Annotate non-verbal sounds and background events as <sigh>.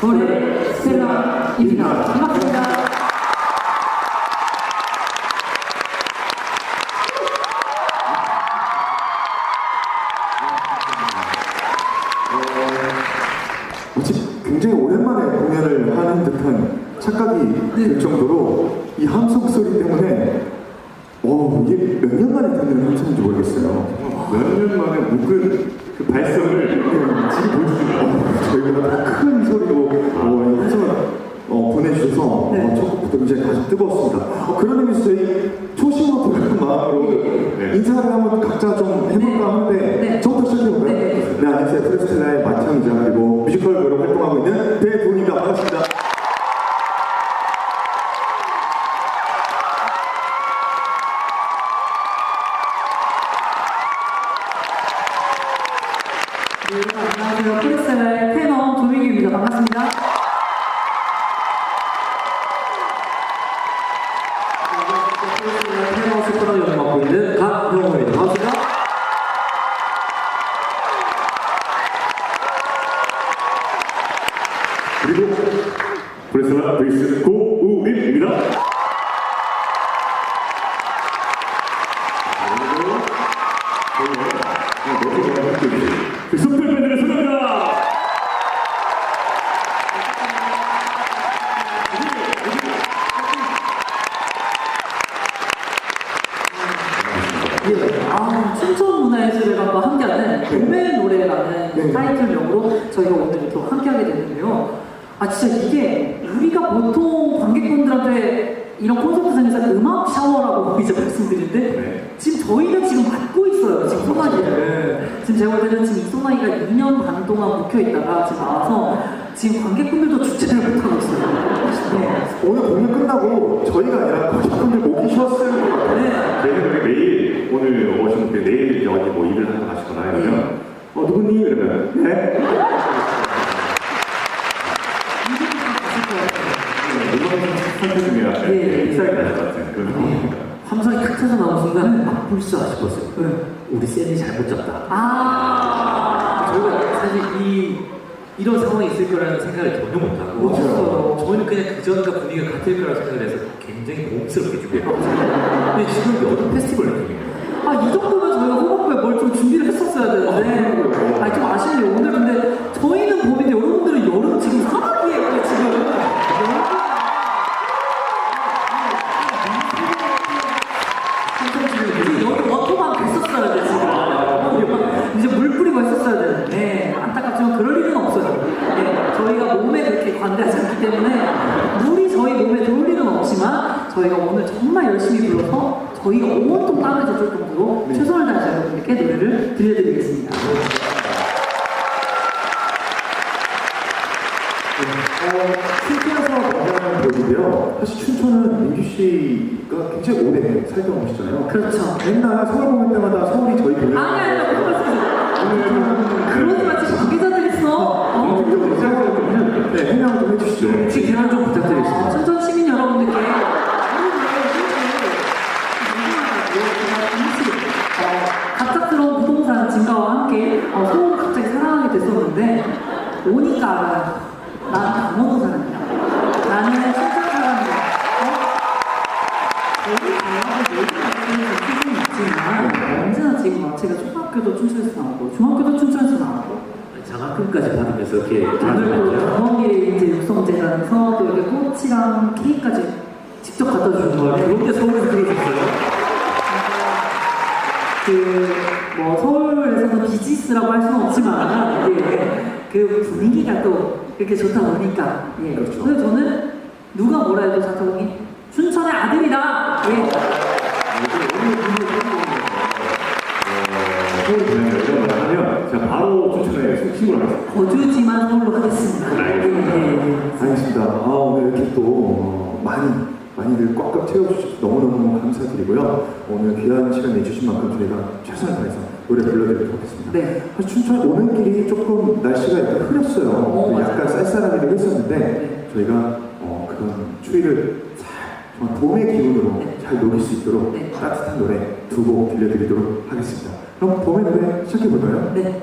올해. 마치 굉장히 오랜만에 공연을 하는 듯한 착각이 들 정도로 가슴 뜨거웠습니다. 어, 그런 의미에서 저희 초심으로 돌아간 마음으로 네. 인사를 한번 각자 좀 해볼까 하는데 네. 저부터 시작해볼까요? 네. 네, 안녕하세요. 프레스텔라의 마창이자 그리고 뮤지컬 배우로 활동하고 있는 배도입니다. 반갑습니다. 네, 여러분 안녕하세요. 프리스타일 테너 조민규입니다. 반갑습니다. 테너 소프라노 역을 맡고 있는 강형호입니다. 반갑습니다. 그리고 아, 춘천 함께하는 봄의 노래라는 네. 타이틀명으로 저희가 오늘 이렇게 함께하게 됐는데요. 아, 진짜 이게 우리가 보통 관객분들한테 이런 콘서트장에서 음악 샤워라고 <laughs> 이제 말씀드리는데 네. 지금 저희가 지금 맡고 있어요. 지금 소나기를. 지금 제가 볼 때는 지금 이 소나기가 2년 반 동안 묵혀 있다가 지금 나와서 지금 관객분들도 주체를 못하고 있어요. 네. 오늘 공연 끝나고 저희가 아니라 관객분들 목이 쉬었을 것 같아요. 네. 저희는 여기 매일 오늘 오신 분들 내일 어디 뭐 일을 하러 가시거나 이러면 어 누구니 이러면 네 중이라 예, 예. 가실 것 같은 그런 상황입니다. 함성이 탁 쳐서 나온 순간 아 불사 싶었어요. 네. 우리 쌤이 잘못 잡다. 아, 저희가 사실 이 이런 상황이 있을 거라는 생각을 전혀 못하고 맞아요. 저희는 그냥 그전과 분위기가 같을 거라고 생각을 해서 굉장히 고급스럽게 준비했거든요. 근데 지금 여름 페스티벌 느낌이에요. 아, 이 정도면 안타깝지만 그럴 일은 없어요. 네, 저희가 몸에 그렇게 관대하지 않기 때문에, 물이 저희 몸에 들어올 일은 없지만, 저희가 오늘 정말 열심히 불러서, 저희가 온통 땀을 젖을 정도로 최선을 다해서 여러분들께 노래를 들려드리겠습니다. 어, 만나는 배우인데요. 사실 춘천은 민규 씨가 굉장히 오래 살던 곳이잖아요. 그렇죠. 맨날 서울 보는 때마다 서울이 저희 공연. 아니, 아니, 아니, 됐었는데 오니까 알아요. 난 강원도 사람이야. 나는 춘천 사람이야. 어? 저희 얘기 같은 수준이 있지만 언제나 지금 막 제가 초등학교도 춘천에서 나오고 중학교도 춘천에서 나오고 장학금까지 받으면서 이렇게 오늘 또 강원길에 이제 육성재단에서 또 이렇게 꽃이랑 케이크까지 직접 갖다 주는 거예요. 거예요. 그런데 서울에서 들어오셨어요? 그뭐 서울에서는 비즈니스라고 할 수는 없지만 예, 그 분위기가 또 이렇게 좋다 보니까 예. 그렇죠. 그래서 저는 누가 뭐라 해도 자타공이 춘천의 아들이다. 예. 서울 이런 걸 하면 제가 바로 춘천에 신고를 하겠습니다. 거주지만 서울로 하겠습니다. 예, 예, 예. 알겠습니다. 아, 오늘 이렇게 또 어, 많이 많이들 꽉꽉 채워주셔서 너무너무 감사드리고요. 오늘 귀한 시간 내주신 만큼 저희가 최선을 다해서 노래 불러드리도록 하겠습니다. 네. 사실 춘천 오는 길이 조금 날씨가 약간 흐렸어요. 어, 또 약간 쌀쌀하기도 했었는데 네. 저희가 어, 그런 추위를 잘 정말 봄의 기운으로 네. 잘 녹일 수 있도록 네. 따뜻한 노래 두 곡 들려드리도록 하겠습니다. 그럼 봄의 노래 시작해볼까요? 네.